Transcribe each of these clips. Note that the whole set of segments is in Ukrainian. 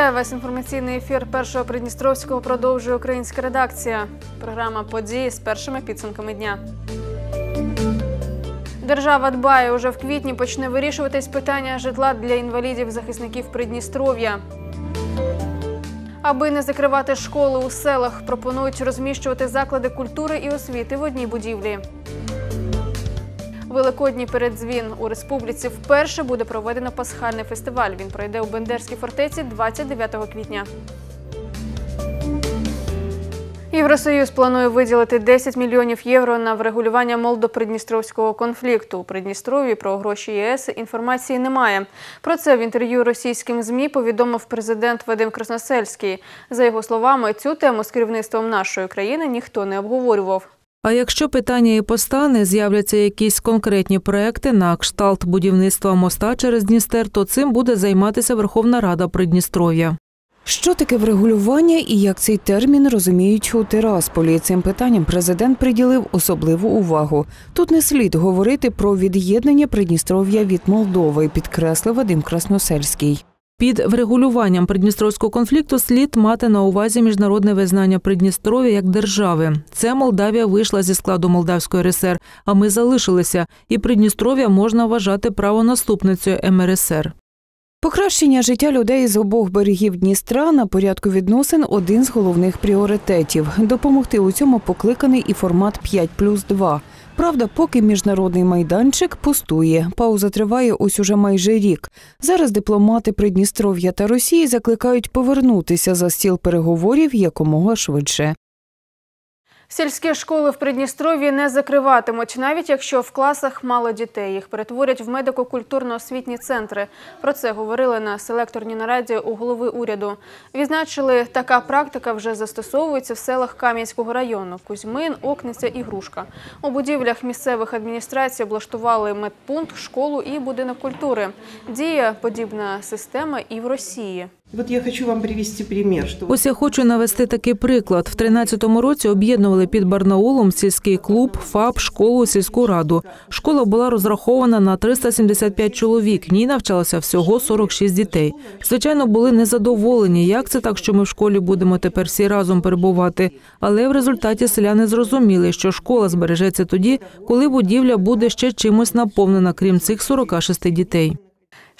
Вітаю вас. Інформаційний ефір першого Придністровського продовжує українська редакція. Програма події з першими підсумками дня. Держава дбає уже в квітні почне вирішуватись питання житла для інвалідів захисників Придністров'я. Аби не закривати школи у селах, пропонують розміщувати заклади культури і освіти в одній будівлі. Великодній передзвін у республіці вперше буде проведено пасхальний фестиваль. Він пройде у Бендерській фортеці 29 квітня. Євросоюз планує виділити 10 мільйонів євро на врегулювання молдо-придністровського конфлікту. У Придністров'ї про гроші ЄС інформації немає. Про це в інтерв'ю російським ЗМІ повідомив президент Вадим Красносельський. За його словами, цю тему з керівництвом нашої країни ніхто не обговорював. А якщо питання і постане, з'являться якісь конкретні проекти на кшталт будівництва моста через Дністер, то цим буде займатися Верховна Рада Придністров'я. Що таке врегулювання і як цей термін розуміють у Тирасполі? Цим питанням президент приділив особливу увагу. Тут не слід говорити про від'єднання Придністров'я від Молдови, підкреслив Вадим Красносельський. Під врегулюванням придністровського конфлікту слід мати на увазі міжнародне визнання Придністров'я як держави. Це Молдавія вийшла зі складу Молдавської РСР, а ми залишилися. І Придністров'я можна вважати правонаступницею МРСР. Покращення життя людей з обох берегів Дністра на порядку відносин один з головних пріоритетів. Допомогти у цьому покликаний і формат 5 плюс 2. Правда, поки міжнародний майданчик пустує. Пауза триває ось уже майже рік. Зараз дипломати Придністров'я та Росії закликають повернутися за стіл переговорів якомога швидше. Сільські школи в Придністров'ї не закриватимуть, навіть якщо в класах мало дітей. Їх перетворять в медико-культурно-освітні центри. Про це говорили на селекторній нараді у голови уряду. Відзначили, така практика вже застосовується в селах Кам'янського району – Кузьмин, Окниця і Грушка. У будівлях місцевих адміністрацій облаштували медпункт, школу і будинок культури. Діє подібна система і в Росії. Вот я хочу вам привести пример, что Ось я хочу навести такий приклад. В 13-му році об'єднували під Барнаулом сільський клуб, ФАП, школу, сільську раду. Школа була розрахована на 375 чоловік. В ній навчалося всього 46 дітей. Звичайно, були незадоволені. Як це так, що ми в школі будемо тепер всі разом перебувати? Але в результаті селяни зрозуміли, що школа збережеться тоді, коли будівля буде ще чимось наповнена, крім цих 46 дітей.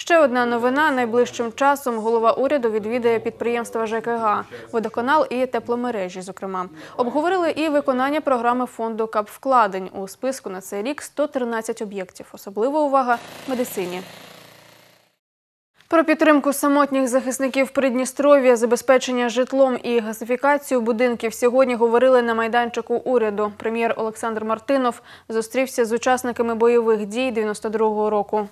Ще одна новина. Найближчим часом голова уряду відвідає підприємства ЖКГ, водоканал і тепломережі. Зокрема, обговорили і виконання програми фонду капвкладень. У списку на цей рік 113 об'єктів. Особлива увага медицині. Про підтримку самотніх захисників Придністров'я, забезпечення житлом і газифікацію будинків сьогодні говорили на майданчику уряду. Прем'єр Олександр Мартинов зустрівся з учасниками бойових дій 92-го року.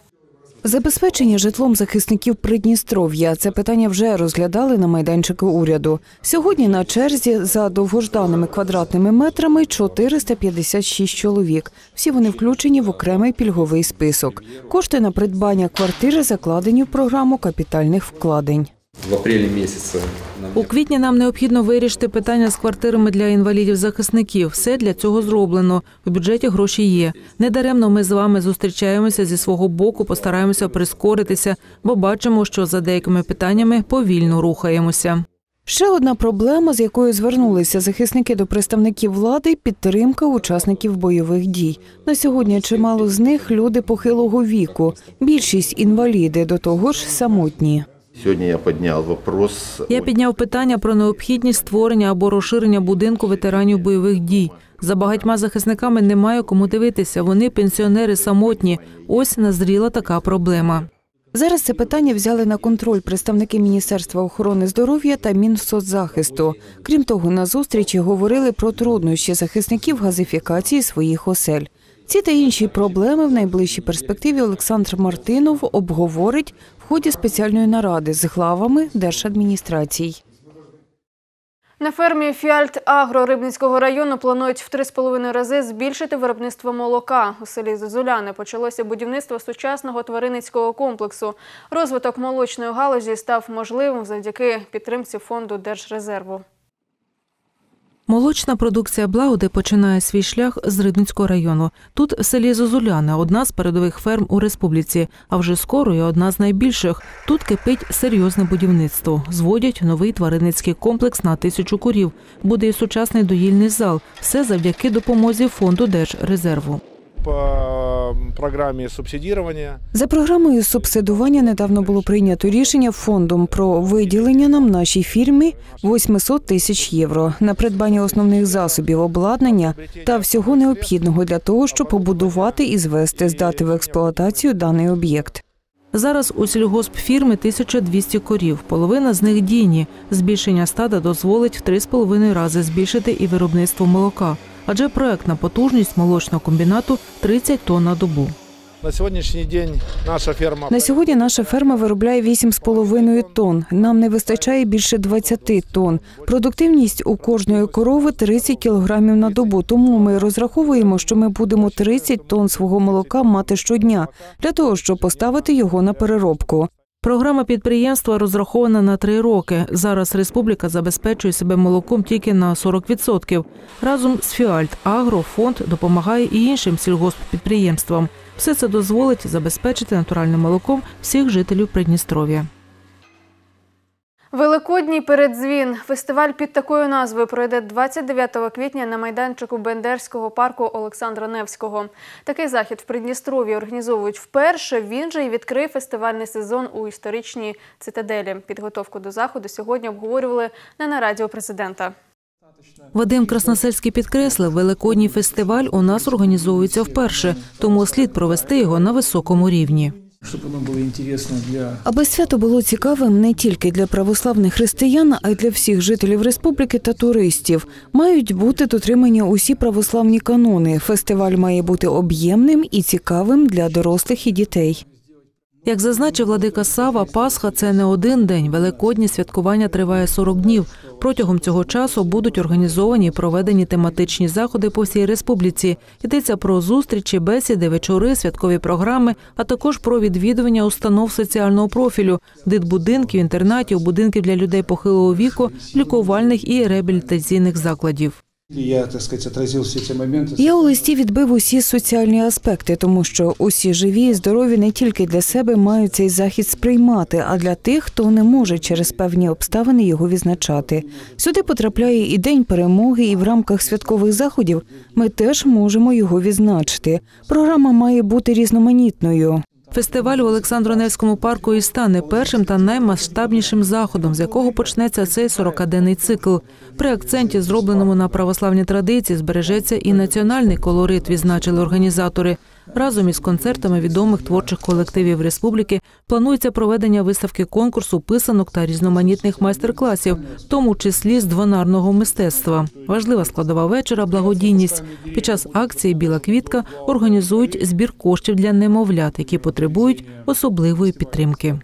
Забезпечення житлом захисників Придністров'я це питання вже розглядали на майданчику уряду. Сьогодні на черзі за довгожданими квадратними метрами 456 чоловік. Всі вони включені в окремий пільговий список. Кошти на придбання квартири закладені в програму капітальних вкладень. В апреле месяце. нам У квітні нам необхідно вирішити питання з квартирами для інвалідів-захисників. Все для цього зроблено. У бюджеті гроші є. Недаремно ми з вами зустрічаємося зі свого боку, постараємося прискоритися, бо бачимо, що за деякими питаннями повільно рухаємося. Ще одна проблема, з якою звернулися захисники до представників влади підтримка учасників бойових дій. На сьогодні чимало з них люди похилого віку. Більшість інваліди до того ж самотні. Сегодня я поднял вопрос. Я підняв питання про необхідність створення або розширення будинку ветеранів бойових дій. За багатьма захисниками немає кому дивитися. Вони пенсіонери самотні. Ось назріла така проблема. Зараз це питання взяли на контроль представники Міністерства охорони здоров'я та Мінсоцзахисту. Крім того, на зустрічі говорили про труднощі захисників газифікації своїх осель. Ці та інші проблеми в найближчій перспективі Олександр Мартинов обговорить ході спеціальної наради з главами держадміністрацій. На фермі Фіальт Агро Рибницького району планують в 3,5 рази збільшити виробництво молока. У селі Зозуляни почалося будівництво сучасного тваринницького комплексу. Розвиток молочної галузі став можливим завдяки підтримці фонду Держрезерву. Молочна продукція Благоди починає свій шлях з Рибницького району. Тут в селі Зозуляне одна з передових ферм у республіці, а вже скоро і одна з найбільших. Тут кипить серйозне будівництво. Зводять новий тваринницький комплекс на тисячу курів. Буде і сучасний доїльний зал. Все завдяки допомозі фонду Держрезерву. Программе субсидирования. За програмою субсидування недавно було прийнято рішення фондом про виділення нам нашій фірмі 800 тисяч євро на придбання основних засобів обладнання та всього необхідного для того, щоб побудувати і звести, здати в експлуатацію даний об'єкт. Зараз у сільгоспфірми 1200 корів, половина з них дійні. Збільшення стада дозволить в 3,5 рази збільшити і виробництво молока. Адже проектна потужність молочного комбінату 30 тонн на добу. На сегодняшний день наша ферма... На сьогодні наша ферма виробляє 8,5 тонн. Нам не вистачає більше 20 тонн. Продуктивність у кожної корови 30 кілограмів на добу. Тому ми розраховуємо, що ми будемо 30 тонн свого молока мати щодня для того, щоб поставити його на переробку. Програма підприємства розрахована на три роки. Зараз республіка забезпечує себе молоком тільки на 40%. Разом з Фіальт Агро фонд допомагає і іншим сільгосппідприємствам. Все це дозволить забезпечити натуральним молоком всіх жителів Придністров'я. Великодній передзвін. Фестиваль під такою назвою пройде 29 квітня на майданчику Бендерського парку Олександра Невського. Такий захід в Придністров'ї організовують вперше. Він же й відкрив фестивальний сезон у історичній цитаделі. Підготовку до заходу сьогодні обговорювали на нараді президента. Вадим Красносельський підкреслив, великодній фестиваль у нас організовується вперше, тому слід провести його на високому рівні. Чтобы воно було інтересно для Аби свято було цікавим не тільки для православних християн, а й для всіх жителів республіки та туристів. Мають бути дотримані усі православні канони. Фестиваль має бути об'ємним і цікавим для дорослих і дітей. Як зазначив владика Сава, Пасха це не один день. Великоднє святкування триває 40 днів. Протягом цього часу будуть організовані і проведені тематичні заходи по всій республіці. Йдеться про зустрічі, бесіди, вечори, святкові програми, а також про відвідування установ соціального профілю, дитбудинків, інтернатів, будинків для людей похилого віку, лікувальних і реабілітаційних закладів. Я, так сказать, отразил все эти моменты. Я у листі відбив усі соціальні аспекти, тому що усі живі і здорові не тільки для себе мають цей захід сприймати, а для тих, хто не може через певні обставини його відзначати. Сюди потрапляє і день перемоги, і в рамках святкових заходів ми теж можемо його відзначити. Програма має бути різноманітною. Фестиваль у Олександро-Невському парку і стане першим та наймасштабнішим заходом, з якого почнеться цей 40-денний цикл. При акценті, зробленому на православні традиції, збережеться і національний колорит, відзначили організатори. Разом із концертами відомих творчих колективів республіки планується проведення виставки конкурсу писанок та різноманітних майстер-класів, в тому числі з двонарного мистецтва. Важлива складова вечора благодійність. Під час акції Біла квітка організують збір коштів для немовлят, які потребують особливої підтримки.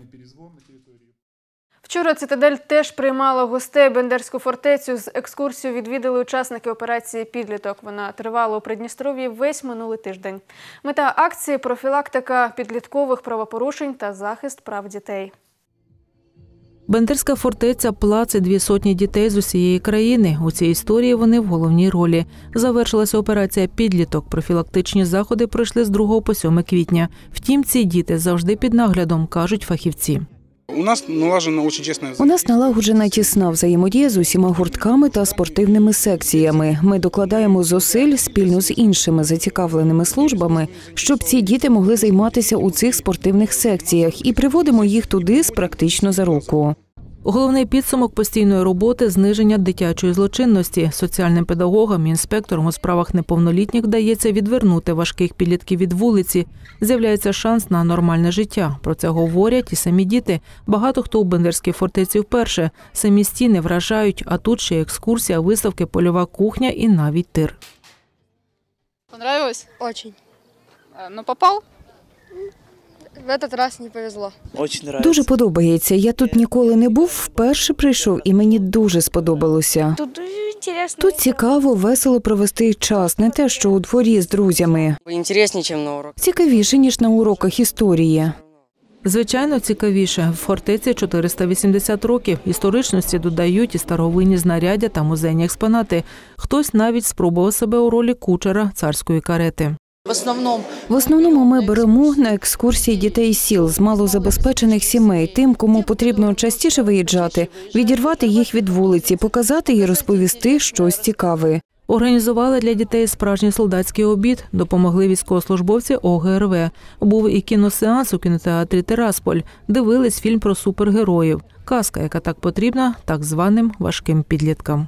Вчора цитадель теж приймала гостей Бендерську фортецю. З екскурсію відвідали учасники операції Підліток. Вона тривала у Придністров'ї весь минулий тиждень. Мета акції профілактика підліткових правопорушень та захист прав дітей. Бендерська фортеця плацить дві сотні дітей з усієї країни. У цій історії вони в головній ролі. Завершилася операція Підліток. Профілактичні заходи пройшли з 2 по 7 квітня. Втім, ці діти завжди під наглядом, кажуть фахівці. У нас налажена дуже чесна У нас налагоджена тісна взаємодія з усіма гуртками та спортивними секціями. Ми докладаємо зусиль спільно з іншими зацікавленими службами, щоб ці діти могли займатися у цих спортивних секціях і приводимо їх туди з практично за руку. Головний підсумок постійної роботи зниження дитячої злочинності. Соціальним педагогам і інспекторам у справах неповнолітніх вдається відвернути важких підлітків від вулиці. З'являється шанс на нормальне життя. Про це говорять і самі діти. Багато хто у Бендерській фортеці вперше. Самі стіни вражають, а тут ще екскурсія, виставки, польова кухня і навіть тир. Понравилось? Очень. А, Ну, попал? В этот раз не повезло. Дуже подобається. Я тут ніколи не був, вперше прийшов, і мені дуже сподобалося. Тут интересно. Тут цікаво, весело провести час, не те, що у дворі з друзями. Цікавіше ніж на уроках історії. Звичайно, цікавіше. В фортеці 480 років. Історичності додають і старовинні знаряддя та музейні експонати. Хтось навіть спробував себе у ролі кучера царської карети. В основном В основному ми беремо на екскурсії дітей сіл з малозабезпечених сімей, тим, кому потрібно частіше виїжджати, відірвати їх від вулиці, показати і розповісти щось цікаве. Організували для дітей справжній солдатський обід, допомогли військовослужбовці ОГРВ. Був і кіносеанс у кінотеатрі Терасполь. Дивились фільм про супергероїв. Казка, яка так потрібна так званим важким підліткам.